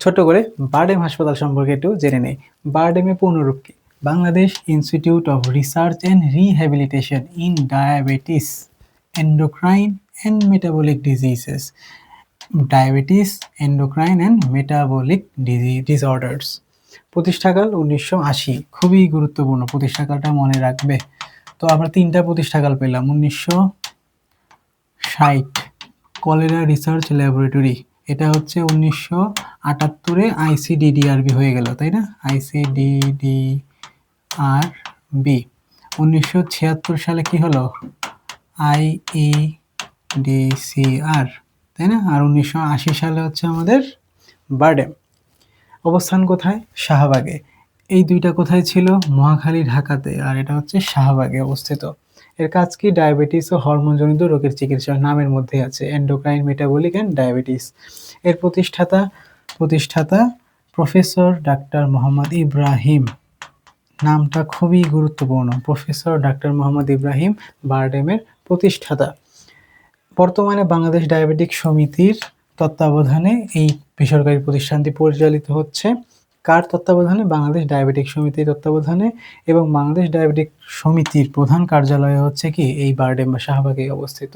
ছোট করে বারডেম হাসপাতাল সম্পর্কে একটু জেনে নেই। বারডেমের পূর্ণরূপ কি? Bangladesh institute of research and rehabilitation in diabetes endocrine and metabolic diseases diabetes endocrine and metabolic DG disorders প্রতিষ্ঠাকাল উনিশশো আশি, খুবই গুরুত্বপূর্ণ প্রতিষ্ঠাকালটা মনে রাখবে। তো আমরা তিনটা প্রতিষ্ঠাকাল পেলাম, উনিশশো ষাট কলেরা রিসার্চ ল্যাবরেটরি এটা হচ্ছে উনিশশো আটাত্তরে আইসিডিডিআরবি হয়ে গেল, তাই না? ICDDR B. উনিশশো ছিয়াত্তর সালে কি হলো? আইইডিসিআর তাই না? আর উনিশশো আশি সালে হচ্ছে আমাদের বার্ডেম। অবস্থান কোথায়? শাহবাগে। এই দুইটা কোথায় ছিল? মহাখালী, ঢাকাতে। আর এটা হচ্ছে শাহবাগে অবস্থিত। এর কাজ কি? ডায়াবেটিস ও হরমোনজনিত রোগের চিকিৎসা নামের মধ্যে আছে। এন্ডোক্রাইন মেটাবলিক অ্যান্ড ডায়াবেটিস এর প্রতিষ্ঠাতা প্রতিষ্ঠাতা প্রফেসর ডাক্তার মোহাম্মদ ইব্রাহিম। নামটা খুবই গুরুত্বপূর্ণ। প্রফেসর ডাক্তার মোহাম্মদ ইব্রাহিম বারডেমের প্রতিষ্ঠাতা। বর্তমানে বাংলাদেশ ডায়াবেটিক সমিতির তত্ত্বাবধানে এই বেসরকারি প্রতিষ্ঠানটি পরিচালিত হচ্ছে। কার তত্ত্বাবধানে? বাংলাদেশ ডায়াবেটিক সমিতির তত্ত্বাবধানে। এবং বাংলাদেশ ডায়াবেটিক সমিতির প্রধান কার্যালয় হচ্ছে কি? এই বারডেম বা শাহবাগে অবস্থিত।